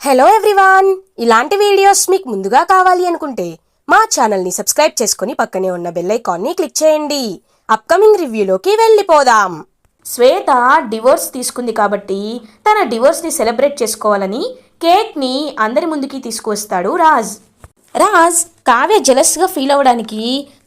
Hello everyone ఇలాంటి videos మీకు ముందుగా కావాలి అనుకుంటే మా ఛానల్ని సబ్స్క్రైబ్ చేసుకుని పక్కనే ఉన్న బెల్ ఐకాన్ని క్లిక్ చేయండి. అప్కమింగ్ రివ్యూలోకి వెళ్ళిపోదాం. శ్వేత డివోర్స్ తీసుకుంది కాబట్టి తన డివోర్స్ని సెలబ్రేట్ చేసుకోవాలని కేక్ని అందరి ముందుకి తీసుకువస్తాడు రాజ్. రాజ్ కావ్య జెలస్గా ఫీల్ అవ్వడానికి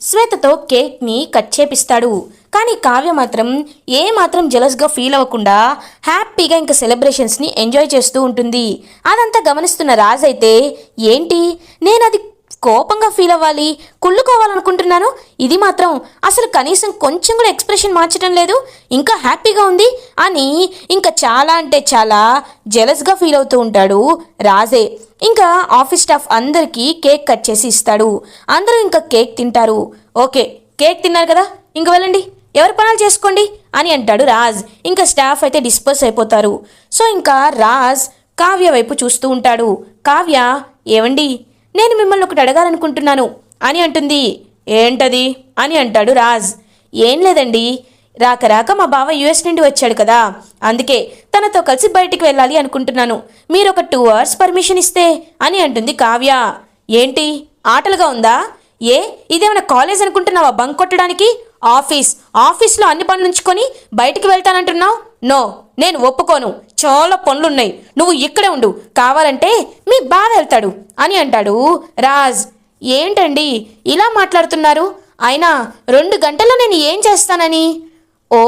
శ్వేతతో కేక్ని కట్ చేపిస్తాడు. కానీ కావ్య మాత్రం ఏ మాత్రం జెలస్గా ఫీల్ అవ్వకుండా హ్యాపీగా ఇంకా సెలబ్రేషన్స్ని ఎంజాయ్ చేస్తూ ఉంటుంది. అదంతా గమనిస్తున్న రాజ్ అయితే ఏంటి? నేను అది కోపంగా ఫీల్ అవ్వాలి? కుళ్ళుకోవాలనుకుంటున్నాను? ఇది మాత్రం అసలు కనీసం కొంచెం కూడా ఎక్స్ప్రెషన్ మార్చడం లేదు? ఇంకా హ్యాపీగా ఉంది? అని ఇంకా చాలా అంటే చాలా జెలస్గా ఫీల్ అవుతూ ఉంటాడు రాజే. ఇంకా ఆఫీస్ స్టాఫ్ అందరికీ కేక్ కట్ చేసి ఇస్తాడు. అందరూ ఇంకా కేక్ తింటారు. ఓకే కేక్ తిన్నారు కదా? ఇంక వెళ్ళండి. ఎవరి పనులు చేసుకోండి? అని అంటాడు రాజ్. ఇంకా స్టాఫ్ అయితే డిస్పర్స్ అయిపోతారు. సో ఇంకా రాజ్ కావ్య వైపు చూస్తూ ఉంటాడు. కావ్య ఏవండి? నేను మిమ్మల్ని ఒకటి అడగాలనుకుంటున్నాను. అని అంటుంది. ఏంటది? అని అంటాడు రాజ్. ఏం లేదండి. రాక రాక మా బావ యుఎస్ నుండి వచ్చాడు కదా. అందుకే తనతో కలిసి బయటికి వెళ్ళాలి అనుకుంటున్నాను. మీరు ఒక టూ అవర్స్ పర్మిషన్ ఇస్తే? అని అంటుంది కావ్య. ఏంటి? ఆటలుగా ఉందా? ఏ? ఇదేమైనా కాలేజ్ అనుకుంటున్నావా? బంక్ కొట్టడానికి? ఆఫీస్ ఆఫీస్లో అన్ని పనులు ఉంచుకొని బయటికి వెళ్తానంటున్నావు? నో నేను ఒప్పుకోను. చాలా పనులున్నాయి. నువ్వు ఇక్కడే ఉండు. కావాలంటే మీ బావ వెళ్తాడు అని అంటాడు రాజ్. ఏంటండి? ఇలా మాట్లాడుతున్నారు? అయినా రెండు గంటల్లో నేను ఏం చేస్తానని? ఓ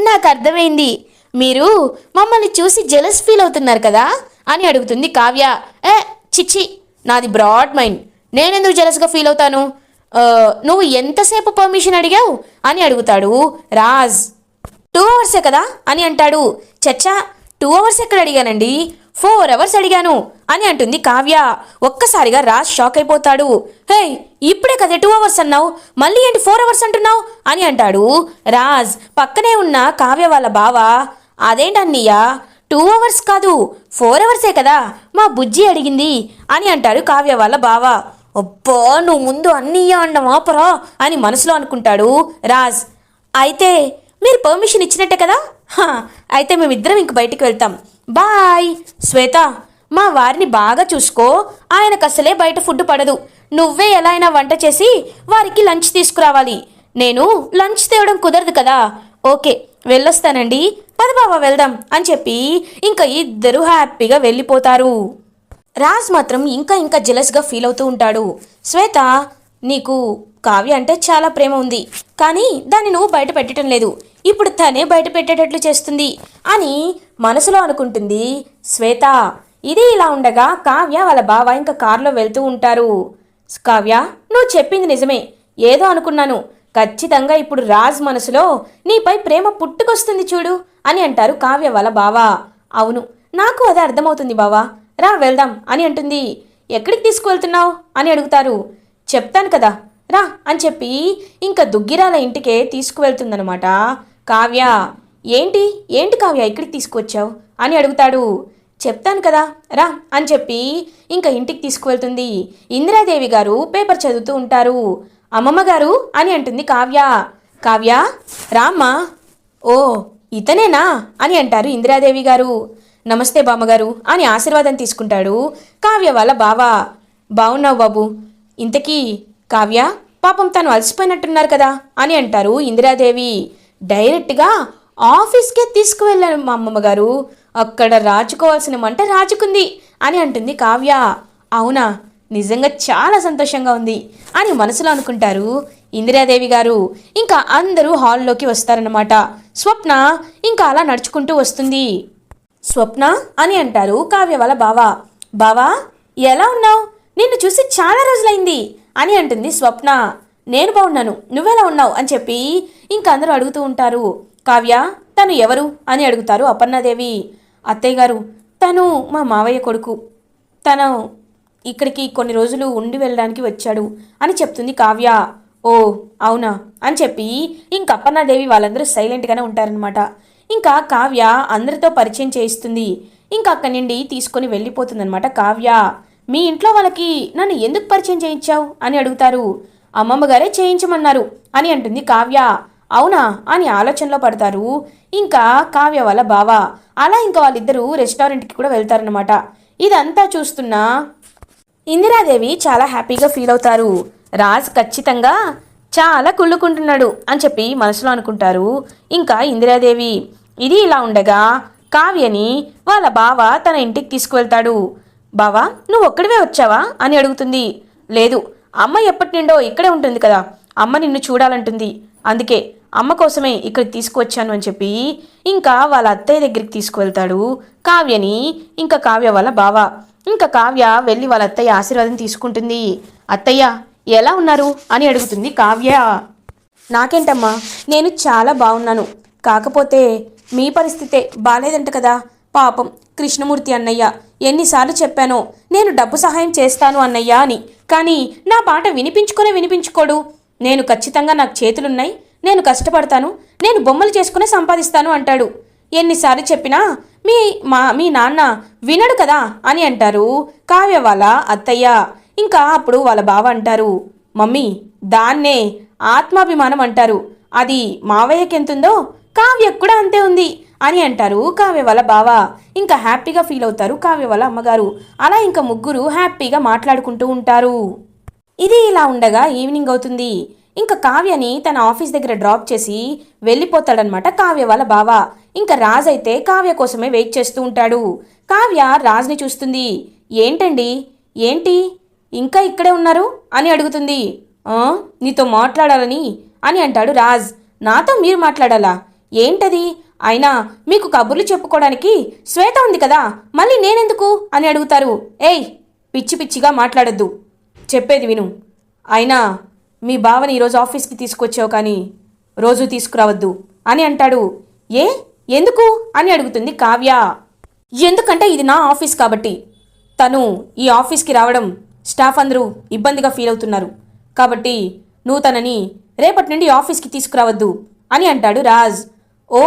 నాకు అర్థమైంది. మీరు మమ్మల్ని చూసి జెలస్ ఫీల్ అవుతున్నారు కదా అని అడుగుతుంది కావ్య. ఏ చిచ్చి నాది బ్రాడ్ మైండ్ నేనెందుకు జెలస్గా ఫీల్ అవుతాను? నువ్వు ఎంతసేపు పర్మిషన్ అడిగావు? అని అడుగుతాడు. రాజ్ టూ అవర్సే కదా? అని అంటాడు. చచ్చా టూ అవర్స్ ఎక్కడ అడిగానండి? ఫోర్ అవర్స్ అడిగాను అని అంటుంది కావ్య. ఒక్కసారిగా రాజ్ షాక్ అయిపోతాడు. హే ఇప్పుడే కదా టూ అవర్స్ అన్నావు? మళ్ళీ ఏంటి ఫోర్ అవర్స్ అంటున్నావు? అని అంటాడు. రాజ్ పక్కనే ఉన్న కావ్య వాళ్ళ బావ అదేంటన్నయ్య టూ అవర్స్ కాదు ఫోర్ అవర్సే కదా? మా బుజ్జి అడిగింది అని అంటాడు కావ్య వాళ్ళ బావ. అబ్బా నువ్వు ముందు అన్ని అండం ఆపరా అని మనసులో అనుకుంటాడు రాజ్. అయితే మీరు పర్మిషన్ ఇచ్చినట్టే కదా? హా, అయితే మేమిద్దరం ఇంక బయటికి వెళ్తాం. బాయ్. శ్వేత మా వారిని బాగా చూసుకో. ఆయనకు అసలే బయట ఫుడ్ పడదు. నువ్వే ఎలా అయినా వంట చేసి వారికి లంచ్ తీసుకురావాలి. నేను లంచ్ తేవడం కుదరదు కదా. ఓకే వెళ్ళొస్తానండి. పద బాబా వెళ్దాం అని చెప్పి ఇంకా ఇద్దరు హ్యాపీగా వెళ్ళిపోతారు. రాజ్ మాత్రం ఇంకా ఇంకా జెలస్గా ఫీల్ అవుతూ ఉంటాడు. శ్వేత నీకు కావ్య అంటే చాలా ప్రేమ ఉంది. కానీ దాన్ని నువ్వు బయట పెట్టడం లేదు. ఇప్పుడు తనే బయట పెట్టేటట్లు చేస్తుంది అని మనసులో అనుకుంటుంది శ్వేత. ఇది ఇలా ఉండగా కావ్య వాళ్ళ బావ ఇంకా కారులో వెళ్తూ ఉంటారు. కావ్య నువ్వు చెప్పింది నిజమే. ఏదో అనుకున్నాను. ఖచ్చితంగా ఇప్పుడు రాజ్ మనసులో నీపై ప్రేమ పుట్టుకొస్తుంది చూడు అని అంటారు కావ్య వాళ్ళ బావ. అవును నాకు అది అర్థమవుతుంది బావా. రా వెళ్దాం అని అంటుంది. ఎక్కడికి తీసుకువెళ్తున్నావు? అని అడుగుతారు. చెప్తాను కదా. రా అని చెప్పి ఇంకా దుగ్గిరాల ఇంటికే తీసుకువెళ్తుందనమాట కావ్య ఏంటి? ఏంటి కావ్య ఇక్కడికి తీసుకువచ్చావు? అని అడుగుతాడు. చెప్తాను కదా రా అని చెప్పి ఇంకా ఇంటికి తీసుకువెళ్తుంది. ఇందిరాదేవి గారు పేపర్ చదువుతూ ఉంటారు. అమ్మమ్మ గారు అని అంటుంది కావ్య. కావ్య రామ్మా. ఓ ఇతనేనా? అని అంటారు ఇందిరాదేవి గారు. నమస్తే బామ్మగారు అని ఆశీర్వాదం తీసుకుంటాడు. కావ్య వాళ్ళ బావా బాగున్నావు బాబు. ఇంతకీ కావ్య పాపం తను అలసిపోయినట్టున్నారు కదా అని అంటారు ఇందిరాదేవి. డైరెక్ట్గా ఆఫీస్కే తీసుకువెళ్ళాను మా అమ్మమ్మగారు. అక్కడ రాచుకోవాల్సిన మంట రాచుకుంది అని అంటుంది కావ్య. అవునా? నిజంగా చాలా సంతోషంగా ఉంది అని మనసులో అనుకుంటారు ఇందిరాదేవి గారు. ఇంకా అందరూ హాల్లోకి వస్తారన్నమాట. స్వప్న ఇంకా అలా నడుచుకుంటూ వస్తుంది. స్వప్న అని అంటారు కావ్య వాళ్ళ బావా. బావా ఎలా ఉన్నావు? నిన్ను చూసి చాలా రోజులైంది అని అంటుంది స్వప్న. నేను బాగున్నాను నువ్వెలా ఉన్నావు? అని చెప్పి ఇంకా అందరూ అడుగుతూ ఉంటారు. కావ్య తను ఎవరు? అని అడుగుతారు అపర్ణాదేవి. అత్తయ్య గారు తను మా మావయ్య కొడుకు. తను ఇక్కడికి కొన్ని రోజులు ఉండి వెళ్ళడానికి వచ్చాడు అని చెప్తుంది కావ్య. ఓ అవునా? అని చెప్పి ఇంక అప్పన్నాదేవి వాళ్ళందరూ సైలెంట్గానే ఉంటారనమాట ఇంకా కావ్య అందరితో పరిచయం చేయిస్తుంది. ఇంకా అక్కడి నుండి తీసుకొని వెళ్ళిపోతుందనమాట కావ్య. మీ ఇంట్లో వాళ్ళకి నన్ను ఎందుకు పరిచయం చేయించావు? అని అడుగుతారు. అమ్మమ్మ గారే చేయించమన్నారు అని అంటుంది కావ్య. అవునా? అని ఆలోచనలో పడతారు. ఇంకా కావ్య వాళ్ళ బావ. అలా ఇంకా వాళ్ళిద్దరూ రెస్టారెంట్కి కూడా వెళ్తారనమాట ఇదంతా చూస్తున్నా ఇందిరాదేవి చాలా హ్యాపీగా ఫీల్ అవుతారు. రాజ్ ఖచ్చితంగా చాలా కుళ్ళుకుంటున్నాడు అని చెప్పి మనసులో అనుకుంటారు. ఇంకా ఇందిరాదేవి ఇది ఇలా ఉండగా కావ్యని వాళ్ళ బావ తన ఇంటికి తీసుకువెళ్తాడు. బావా నువ్వు ఒక్కడివే వచ్చావా? అని అడుగుతుంది. లేదు అమ్మ ఎప్పటి నుండో ఇక్కడే ఉంటుంది కదా అమ్మ నిన్ను చూడాలంటుంది. అందుకే అమ్మ కోసమే ఇక్కడికి తీసుకువచ్చాను అని చెప్పి ఇంకా వాళ్ళ అత్తయ్య దగ్గరికి తీసుకువెళ్తాడు కావ్యని ఇంకా కావ్య వాళ్ళ బావ. ఇంకా కావ్య వెళ్ళి వాళ్ళ అత్తయ్య ఆశీర్వాదం తీసుకుంటుంది. అత్తయ్య ఎలా ఉన్నారు? అని అడుగుతుంది కావ్య. నాకేంటమ్మా నేను చాలా బాగున్నాను. కాకపోతే మీ పరిస్థితే బాలేదంట కదా. పాపం కృష్ణమూర్తి అన్నయ్య ఎన్నిసార్లు చెప్పానో నేను డబ్బు సహాయం చేస్తాను అన్నయ్య అని. కానీ నా పాట వినిపించుకునే వినిపించుకోడు. నేను ఖచ్చితంగా నాకు చేతులున్నాయి నేను కష్టపడతాను నేను బొమ్మలు చేసుకునే సంపాదిస్తాను అంటాడు. ఎన్నిసార్లు చెప్పినా మీ మా మీ నాన్న వినడు కదా అని అంటారు కావ్య వాళ్ళ అత్తయ్య. ఇంకా అప్పుడు వాళ్ళ బావ అంటారు మమ్మీ దాన్నే ఆత్మాభిమానం అంటారు. అది మావయ్యకి ఎంతుందో కావ్యకు కూడా అంతే ఉంది అని అంటారు కావ్య వాళ్ళ బావ. ఇంకా హ్యాపీగా ఫీల్ అవుతారు కావ్య వాళ్ళ అమ్మగారు. అలా ఇంకా ముగ్గురు హ్యాపీగా మాట్లాడుకుంటూ ఉంటారు. ఇది ఇలా ఉండగా ఈవినింగ్ అవుతుంది. ఇంకా కావ్యని తన ఆఫీస్ దగ్గర డ్రాప్ చేసి వెళ్ళిపోతాడనమాట కావ్య వాళ్ళ బావ. ఇంకా రాజ్ అయితే కావ్య కోసమే వెయిట్ చేస్తూ ఉంటాడు. కావ్య రాజ్ని చూస్తుంది. ఏంటండి? ఏంటి? ఇంకా ఇక్కడే ఉన్నారు? అని అడుగుతుంది. నీతో మాట్లాడాలని? అని అంటాడు రాజ్. నాతో మీరు మాట్లాడాలా? ఏంటది? అయినా మీకు కబుర్లు చెప్పుకోవడానికి శ్వేత ఉంది కదా మళ్ళీ నేనెందుకు అని అడుగుతారు. ఏయ్ పిచ్చి పిచ్చిగా మాట్లాడొద్దు. చెప్పేది విను. అయినా మీ బావని ఈరోజు ఆఫీస్కి తీసుకొచ్చావు కానీ రోజు తీసుకురావద్దు అని అంటాడు. ఏ? ఎందుకు? అని అడుగుతుంది కావ్య. ఎందుకంటే ఇది నా ఆఫీస్ కాబట్టి. తను ఈ ఆఫీస్కి రావడం స్టాఫ్ అందరూ ఇబ్బందిగా ఫీల్ అవుతున్నారు. కాబట్టి నువ్వు తనని రేపటి నుండి ఆఫీస్కి తీసుకురావద్దు అని అంటాడు రాజ్. ఓ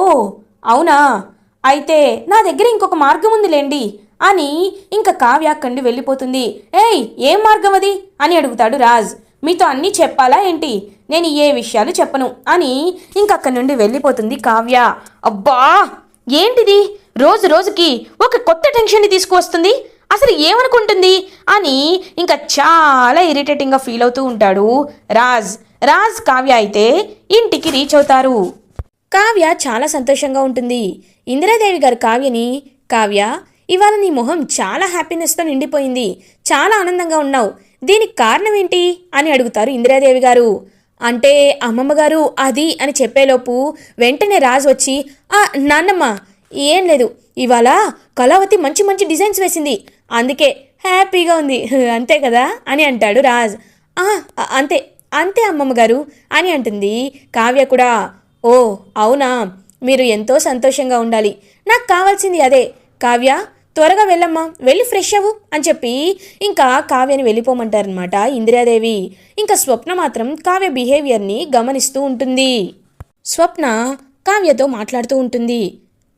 అవునా? అయితే నా దగ్గర ఇంకొక మార్గం ఉందిలేండి అని ఇంకా కావ్య అక్కడి వెళ్ళిపోతుంది. ఏయ్ ఏం మార్గం అది? అని అడుగుతాడు రాజ్. మీతో అన్నీ చెప్పాలా ఏంటి? నేను ఏ విషయాలు చెప్పను అని ఇంక అక్కడి నుండి వెళ్ళిపోతుంది కావ్య. అబ్బా! ఏంటిది? రోజు రోజుకి ఒక కొత్త టెన్షన్ని తీసుకువస్తుంది? అసలు ఏమనుకుంటుంది? అని ఇంకా చాలా ఇరిటేటింగ్గా ఫీల్ అవుతూ ఉంటాడు రాజ్. రాజ్ కావ్య అయితే ఇంటికి రీచ్ అవుతారు. కావ్య చాలా సంతోషంగా ఉంటుంది. ఇందిరాదేవి గారు కావ్యని కావ్య ఇవాళ నీ మొహం చాలా హ్యాపీనెస్తో నిండిపోయింది. చాలా ఆనందంగా ఉన్నావు. దీనికి కారణం ఏంటి అని అడుగుతారు ఇందిరాదేవి గారు. అంటే అమ్మమ్మ గారు అది అని చెప్పేలోపు వెంటనే రాజు వచ్చి ఆ నాన్నమ్మ ఏం లేదు. ఇవాళ కళావతి మంచి మంచి డిజైన్స్ వేసింది. అందుకే హ్యాపీగా ఉంది. అంతే కదా? అని అంటాడు రాజ్. "ఆ, అంతే అంతే అమ్మమ్మ గారు అని అంటుంది కావ్య కూడా. ఓ అవునా? మీరు ఎంతో సంతోషంగా ఉండాలి. నాకు కావాల్సింది అదే. కావ్య త్వరగా వెళ్ళమ్మా. వెళ్ళి ఫ్రెష్ అవ్వు అని చెప్పి ఇంకా కావ్యని వెళ్ళిపోమంటారనమాట ఇందిరాదేవి. ఇంకా స్వప్న మాత్రం కావ్య బిహేవియర్ని గమనిస్తూ ఉంటుంది. స్వప్న కావ్యతో మాట్లాడుతూ ఉంటుంది.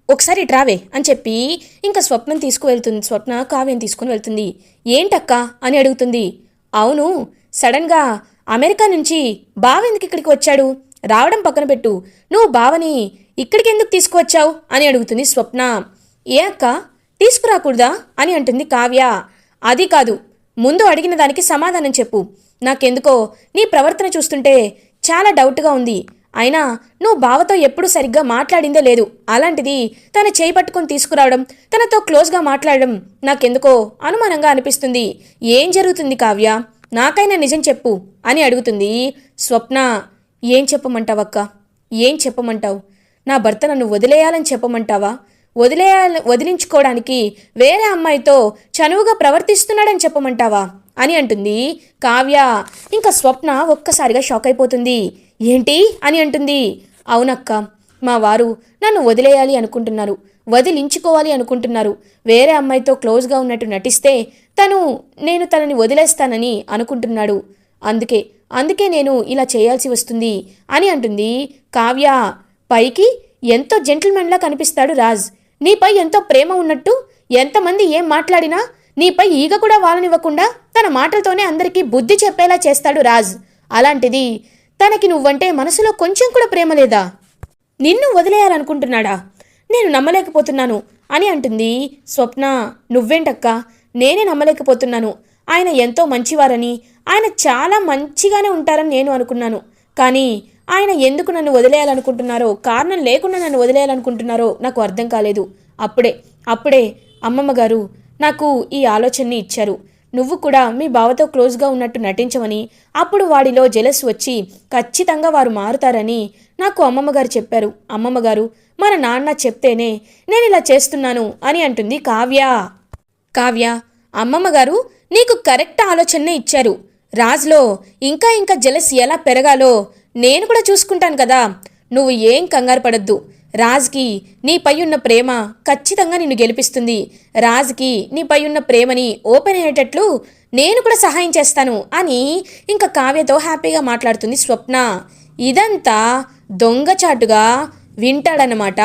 ఒకసారి ట్రావే అని చెప్పి ఇంకా స్వప్నం తీసుకువెళ్తుంది. స్వప్న కావ్యం తీసుకుని వెళ్తుంది. ఏంటక్క అని అడుగుతుంది. అవును సడన్గా అమెరికా నుంచి బావెందుకు ఇక్కడికి వచ్చాడు? రావడం పక్కన పెట్టు. నువ్వు బావని ఇక్కడికి ఎందుకు తీసుకువచ్చావు? అని అడుగుతుంది స్వప్న. ఏ అక్క? తీసుకురాకూడదా? అని అంటుంది కావ్య. అది కాదు. ముందు అడిగిన దానికి సమాధానం చెప్పు. నాకెందుకో నీ ప్రవర్తన చూస్తుంటే చాలా డౌట్గా ఉంది. అయినా నువ్వు బావతో ఎప్పుడు సరిగ్గా మాట్లాడిందో లేదు. అలాంటిది తన చేయి పట్టుకొని తీసుకురావడం తనతో క్లోజ్గా మాట్లాడడం నాకెందుకో అనుమానంగా అనిపిస్తుంది. ఏం జరుగుతుంది కావ్య? నాకైనా నిజం చెప్పు అని అడుగుతుంది స్వప్న. ఏం చెప్పమంటావక్క? ఏం చెప్పమంటావు? నా భర్త నన్ను వదిలేయాలని చెప్పమంటావా? వదిలేయాల వదిలించుకోవడానికి వేరే అమ్మాయితో చనువుగా ప్రవర్తిస్తున్నాడని చెప్పమంటావా? అని అంటుంది కావ్య. ఇంకా స్వప్న ఒక్కసారిగా షాక్ అయిపోతుంది. ఏంటి? అని అంటుంది. అవునక్క మా వారు నన్ను వదిలేయాలి అనుకుంటున్నారు. వదిలించుకోవాలి అనుకుంటున్నారు. వేరే అమ్మాయితో క్లోజ్గా ఉన్నట్టు నటిస్తే తను నేను తనని వదిలేస్తానని అనుకుంటున్నాడు. అందుకే అందుకే నేను ఇలా చేయాల్సి వస్తుంది అని అంటుంది. కావ్య పైకి ఎంతో జెంటిల్మెన్లా కనిపిస్తాడు రాజ్. నీపై ఎంతో ప్రేమ ఉన్నట్టు ఎంతమంది ఏం మాట్లాడినా నీపై ఈగ కూడా వాలనివ్వకుండా తన మాటలతోనే అందరికీ బుద్ధి చెప్పేలా చేస్తాడు రాజ్. అలాంటిది తనకి నువ్వంటే మనసులో కొంచెం కూడా ప్రేమ లేదా? నిన్ను వదిలేయాలనుకుంటున్నాడా? నేను నమ్మలేకపోతున్నాను అని అంటుంది. స్వప్న నువ్వేంటక్క? నేనే నమ్మలేకపోతున్నాను. ఆయన ఎంతో మంచివారని ఆయన చాలా మంచిగానే ఉంటారని నేను అనుకున్నాను. కానీ ఆయన ఎందుకు నన్ను వదిలేయాలనుకుంటున్నారో కారణం లేకుండా నన్ను వదిలేయాలనుకుంటున్నారో నాకు అర్థం కాలేదు. అప్పుడే అప్పుడే అమ్మమ్మ గారు నాకు ఈ ఆలోచనని ఇచ్చారు. నువ్వు కూడా మీ బావతో క్లోజ్గా ఉన్నట్టు నటించమని అప్పుడు వాడిలో జెలస్ వచ్చి ఖచ్చితంగా వారు మారుతారని నాకు అమ్మమ్మగారు చెప్పారు. అమ్మమ్మగారు మన నాన్న చెప్తేనే నేను ఇలా చేస్తున్నాను అని అంటుంది కావ్య. కావ్య అమ్మమ్మగారు నీకు కరెక్ట్ ఆలోచనే ఇచ్చారు. రాజ్లో ఇంకా ఇంకా జెలస్ ఎలా పెరగాలో నేను కూడా చూసుకుంటాను కదా. నువ్వు ఏం కంగారు పడద్దు. రాజ్కి నీపై ఉన్న ప్రేమ ఖచ్చితంగా నిన్ను గెలిపిస్తుంది. రాజ్కి నీపై ఉన్న ప్రేమని ఓపెన్ అయ్యేటట్లు నేను కూడా సహాయం చేస్తాను అని ఇంకా కావ్యతో హ్యాపీగా మాట్లాడుతుంది స్వప్న. ఇదంతా దొంగచాటుగా వింటాడనమాట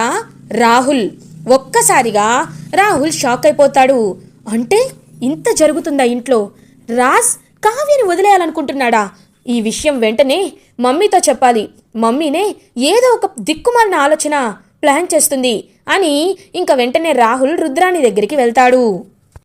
రాహుల్. ఒక్కసారిగా రాహుల్ షాక్ అయిపోతాడు. అంటే ఇంత జరుగుతుందా ఇంట్లో? రాజ్ కావ్యని వదిలేయాలనుకుంటున్నాడా? ఈ విషయం వెంటనే మమ్మీతో చెప్పాలి. మమ్మీనే ఏదో ఒక దిక్కుమాలిన ఆలోచన ప్లాన్ చేస్తుంది అని ఇంకా వెంటనే రాహుల్ రుద్రాణి దగ్గరికి వెళ్తాడు.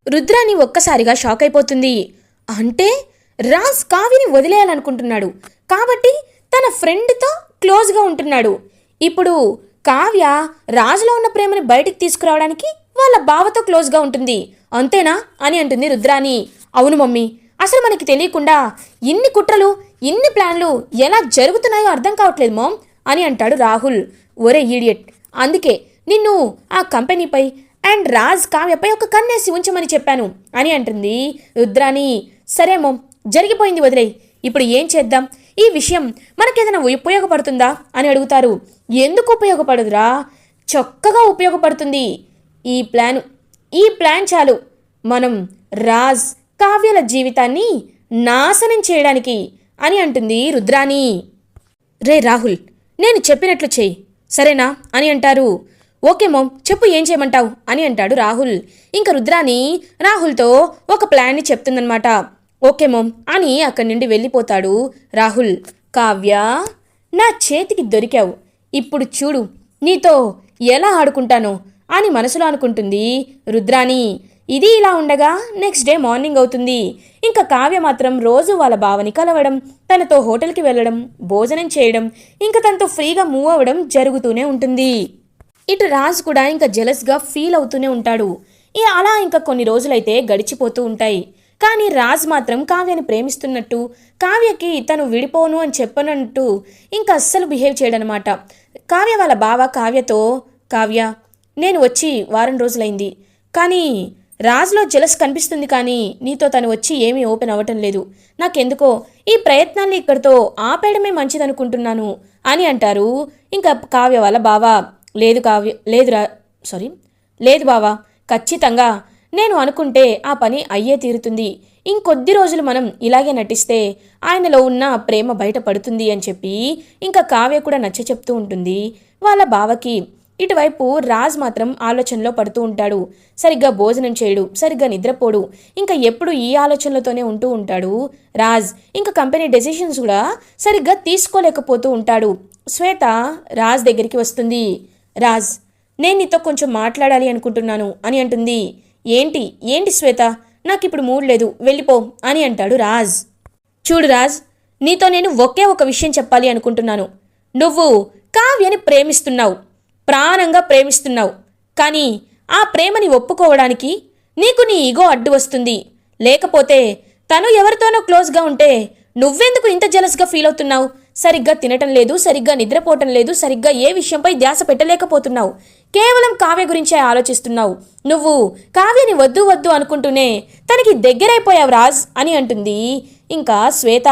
రుద్రాణి ఒక్కసారిగా షాక్ అయిపోతుంది. అంటే రాజ్ కావ్యని వదిలేయాలనుకుంటున్నాడు. కాబట్టి తన ఫ్రెండ్తో క్లోజ్గా ఉంటున్నాడు. ఇప్పుడు కావ్య రాజులో ఉన్న ప్రేమని బయటికి తీసుకురావడానికి వాళ్ళ బావతో క్లోజ్గా ఉంటుంది. అంతేనా? అని అంటుంది రుద్రాణి. అవును మమ్మీ. అసలు మనకి తెలియకుండా ఇన్ని కుట్రలు ఇన్ని ప్లాన్లు ఎలా జరుగుతున్నాయో అర్థం కావట్లేదు మామ్ అని అంటాడు రాహుల్. ఒరే ఈడియట్ అందుకే నిన్ను ఆ కంపెనీపై అండ్ రాజ్ కావ్యపై ఒక కన్నేసి ఉంచమని చెప్పాను అని అంటుంది రుద్రాని సరే మోమ్ జరిగిపోయింది వదిలేయ్. ఇప్పుడు ఏం చేద్దాం? ఈ విషయం మనకేదైనా ఉపయోగపడుతుందా? అని అడుగుతారు. ఎందుకు ఉపయోగపడదురా? చక్కగా ఉపయోగపడుతుంది. ఈ ప్లాన్ ఈ ప్లాన్ చాలు. మనం రాజ్ కావ్యల జీవితాన్ని నాశనం చేయడానికి అని అంటుంది రుద్రాణి. రే రాహుల్ నేను చెప్పినట్లు చెయ్యి సరేనా? అని అంటారు. ఓకే మోమ్ చెప్పు ఏం చేయమంటావు? అని అంటాడు రాహుల్. ఇంకా రుద్రాని రాహుల్తో ఒక ప్లాన్ని చెప్తుందనమాట ఓకే మోమ్ అని అక్కడి నుండి వెళ్ళిపోతాడు రాహుల్. కావ్య నా చేతికి దొరికావు. ఇప్పుడు చూడు నీతో ఎలా ఆడుకుంటానో అని మనసులో అనుకుంటుంది రుద్రాణి. ఇది ఇలా ఉండగా నెక్స్ట్ డే మార్నింగ్ అవుతుంది. ఇంకా కావ్య మాత్రం రోజు వాళ్ళ బావని కలవడం తనతో హోటల్కి వెళ్ళడం భోజనం చేయడం ఇంకా తనతో ఫ్రీగా మూవ్ అవ్వడం జరుగుతూనే ఉంటుంది. ఇటు రాజ్ కూడా ఇంకా జెలస్గా ఫీల్ అవుతూనే ఉంటాడు. ఈ అలా ఇంకా కొన్ని రోజులైతే గడిచిపోతూ ఉంటాయి. కానీ రాజ్ మాత్రం కావ్యని ప్రేమిస్తున్నట్టు కావ్యకి తను విడిపోను అని చెప్పనట్టు ఇంకా అస్సలు బిహేవ్ చేయడనమాట కావ్య వాళ్ళ బావ కావ్యతో కావ్య నేను వచ్చి వారం రోజులైంది. కానీ రాజ్లో జలస్ కనిపిస్తుంది కానీ నీతో తను వచ్చి ఏమీ ఓపెన్ అవ్వటం లేదు. నాకెందుకో ఈ ప్రయత్నాన్ని ఇక్కడితో ఆపేయడమే మంచిదనుకుంటున్నాను అని అంటారు. ఇంకా కావ్య వాళ్ళ బావ లేదు కావ్య లేదురా సారీ లేదు బావా ఖచ్చితంగా నేను అనుకుంటే ఆ పని అయ్యే తీరుతుంది. ఇంకొద్ది రోజులు మనం ఇలాగే నటిస్తే ఆయనలో ఉన్న ప్రేమ బయటపడుతుంది అని చెప్పి ఇంకా కావ్య కూడా నచ్చ చెప్తూ ఉంటుంది. వాళ్ళ బావకి ఇటువైపు రాజ్ మాత్రం ఆలోచనలో పడుతూ ఉంటాడు. సరిగ్గా భోజనం చేయడు సరిగ్గా నిద్రపోడు. ఇంకా ఎప్పుడు ఈ ఆలోచనలతోనే ఉంటూ ఉంటాడు. రాజ్ ఇంకా కంపెనీ డెసిషన్స్ కూడా సరిగ్గా తీసుకోలేకపోతూ ఉంటాడు. శ్వేత రాజ్ దగ్గరికి వస్తుంది. రాజ్ నేను నీతో కొంచెం మాట్లాడాలి అనుకుంటున్నాను అని అంటుంది. ఏంటి? ఏంటి శ్వేత? నాకు ఇప్పుడు మూడ్ లేదు. వెళ్ళిపో అని అంటాడు రాజ్. చూడు రాజ్ నీతో నేను ఒకే ఒక విషయం చెప్పాలి అనుకుంటున్నాను. నువ్వు కావ్యని ప్రేమిస్తున్నావు. ప్రాణంగా ప్రేమిస్తున్నావు. కానీ ఆ ప్రేమని ఒప్పుకోవడానికి నీకు నీ ఈగో అడ్డు వస్తుంది. లేకపోతే తను ఎవరితోనో క్లోజ్గా ఉంటే నువ్వెందుకు ఇంత జలస్గా ఫీల్ అవుతున్నావు? సరిగ్గా తినటం లేదు సరిగ్గా నిద్రపోవటం లేదు సరిగ్గా ఏ విషయంపై ధ్యాస పెట్టలేకపోతున్నావు? కేవలం కావ్య గురించే ఆలోచిస్తున్నావు. నువ్వు కావ్యని వద్దు వద్దు అనుకుంటూనే తనకి దగ్గరైపోయావు రాజ్ అని అంటుంది. ఇంకా శ్వేత.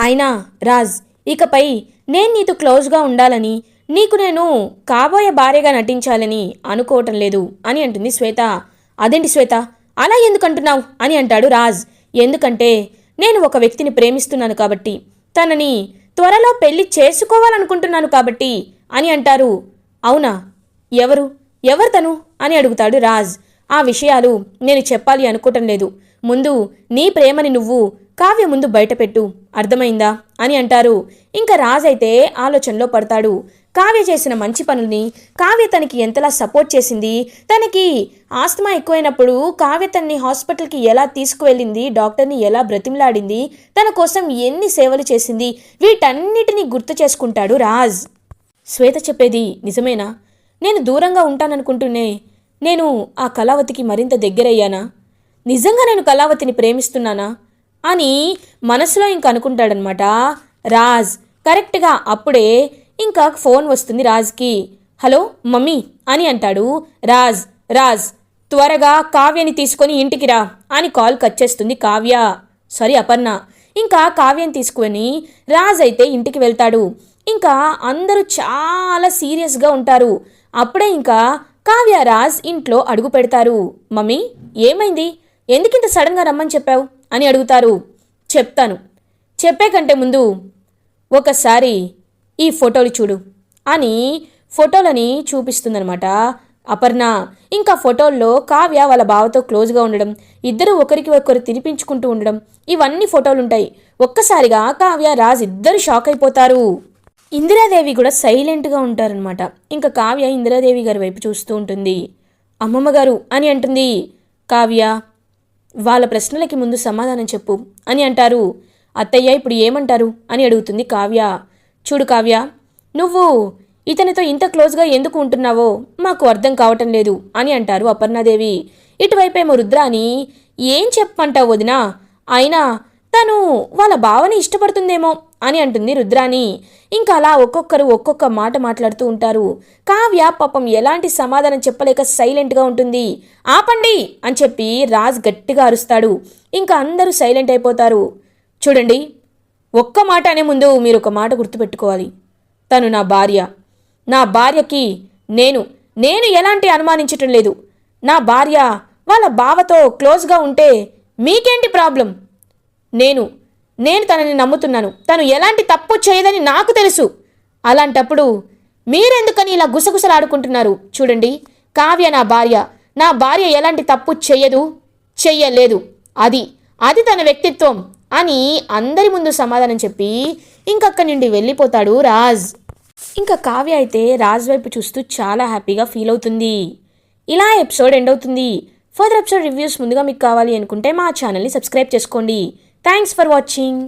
అయినా రాజ్ ఇకపై నేను నీతో క్లోజ్గా ఉండాలని నీకు నేను కాబోయే భార్యగా నటించాలని అనుకోవటం లేదు అని అంటుంది శ్వేత. అదేంటి శ్వేత? అలా ఎందుకంటున్నావు? అని అంటాడు రాజ్. ఎందుకంటే నేను ఒక వ్యక్తిని ప్రేమిస్తున్నాను కాబట్టి తనని త్వరలో పెళ్ళి చేసుకోవాలనుకుంటున్నాను కాబట్టి అని అంటారు. అవునా? ఎవరు? ఎవరు తను? అని అడుగుతాడు రాజ్. ఆ విషయాలు నేను చెప్పాలి అనుకోవటం లేదు. ముందు నీ ప్రేమని నువ్వు కావ్య ముందు బయటపెట్టు. అర్థమైందా? అని అంటారు. ఇంకా రాజ్ అయితే ఆలోచనలో పడతాడు. కావ్య చేసిన మంచి పనుల్ని కావ్య తనకి ఎంతలా సపోర్ట్ చేసింది? తనకి ఆస్తమా ఎక్కువైనప్పుడు కావ్య తన్ని హాస్పిటల్కి ఎలా తీసుకువెళ్ళింది? డాక్టర్ని ఎలా బ్రతిమలాడింది? తన కోసం ఎన్ని సేవలు చేసింది? వీటన్నిటినీ గుర్తు చేసుకుంటాడు రాజ్. శ్వేత చెప్పేది నిజమేనా? నేను దూరంగా ఉంటాననుకుంటూనే నేను ఆ కళావతికి మరింత దగ్గరయ్యానా? నిజంగా నేను కళావతిని ప్రేమిస్తున్నానా? అని మనసులో ఇంక అనుకుంటాడనమాట రాజ్. కరెక్ట్గా అప్పుడే ఇంకా ఫోన్ వస్తుంది రాజ్కి. హలో మమ్మీ అని అంటాడు. రాజ్ రాజ్ త్వరగా కావ్యని తీసుకొని ఇంటికి రా అని కాల్ కట్ చేస్తుంది కావ్య. సారీ అపర్ణ. ఇంకా కావ్యం తీసుకొని రాజ్ అయితే ఇంటికి వెళ్తాడు. ఇంకా అందరూ చాలా సీరియస్గా ఉంటారు. అప్పుడే ఇంకా కావ్య రాజ్ ఇంట్లో అడుగు పెడతారు. మమ్మీ ఏమైంది? ఎందుకింత సడన్గా రమ్మని చెప్పావు? అని అడుగుతారు. చెప్తాను. చెప్పే కంటే ముందు ఒకసారి ఈ ఫోటోలు చూడు. అని ఫోటోలని చూపిస్తుందనమాట అపర్ణ ఇంకా ఫోటోల్లో కావ్య వాళ్ళ బావతో క్లోజ్గా ఉండడం ఇద్దరు ఒకరికి ఒకరు తినిపించుకుంటూ ఉండడం ఇవన్నీ ఫోటోలు ఉంటాయి ఒక్కసారిగా కావ్య రాజ్ ఇద్దరు షాక్ అయిపోతారు. ఇందిరాదేవి కూడా సైలెంట్గా ఉంటారనమాట ఇంకా కావ్య ఇందిరాదేవి గారి వైపు చూస్తూ ఉంటుంది. అమ్మమ్మ గారు అని అంటుంది. కావ్య వాళ్ళ ప్రశ్నలకి ముందు సమాధానం చెప్పు అని అంటారు. అత్తయ్య ఇప్పుడు ఏమంటారు? అని అడుగుతుంది కావ్య. చూడు కావ్య నువ్వు ఇతనితో ఇంత క్లోజ్గా ఎందుకు ఉంటున్నావో మాకు అర్థం కావటం లేదు అని అంటారు అపర్ణాదేవి. ఇటువైపేమో రుద్రాని ఏం చెప్పమంటావు వదినా? అయినా తను వాళ్ళ భావన ఇష్టపడుతుందేమో అని అంటుంది రుద్రాని ఇంకా అలా ఒక్కొక్కరు ఒక్కొక్క మాట మాట్లాడుతూ ఉంటారు. కావ్య పాపం ఎలాంటి సమాధానం చెప్పలేక సైలెంట్గా ఉంటుంది. ఆపండి అని చెప్పి రాజ్ గట్టిగా అరుస్తాడు. ఇంకా అందరూ సైలెంట్ అయిపోతారు. చూడండి ఒక్క మాట అనే ముందు మీరు ఒక మాట గుర్తుపెట్టుకోవాలి. తను నా భార్య. నా భార్యకి నేను నేను ఎలాంటి అనుమానించటం లేదు. నా భార్య వాళ్ళ బావతో క్లోజ్గా ఉంటే మీకేంటి ప్రాబ్లం? నేను నేను తనని నమ్ముతున్నాను. తను ఎలాంటి తప్పు చేయదని నాకు తెలుసు. అలాంటప్పుడు మీరెందుకని ఇలా గుసగుసలాడుకుంటున్నారు? చూడండి కావ్య నా భార్య. నా భార్య ఎలాంటి తప్పు చెయ్యదు చెయ్యలేదు. అది అది తన వ్యక్తిత్వం. అని అందరి ముందు సమాధానం చెప్పి ఇంకక్క నుండి వెళ్ళిపోతాడు రాజ్. ఇంకా కావ్య అయితే రాజ్ వైపు చూస్తూ చాలా హ్యాపీగా ఫీల్ అవుతుంది. ఇలా ఎపిసోడ్ ఎండ్ అవుతుంది. ఫర్దర్ ఎపిసోడ్ రివ్యూస్ ముందుగా మీకు కావాలి అనుకుంటే మా ఛానల్ని సబ్స్క్రైబ్ చేసుకోండి. Thanks for watching.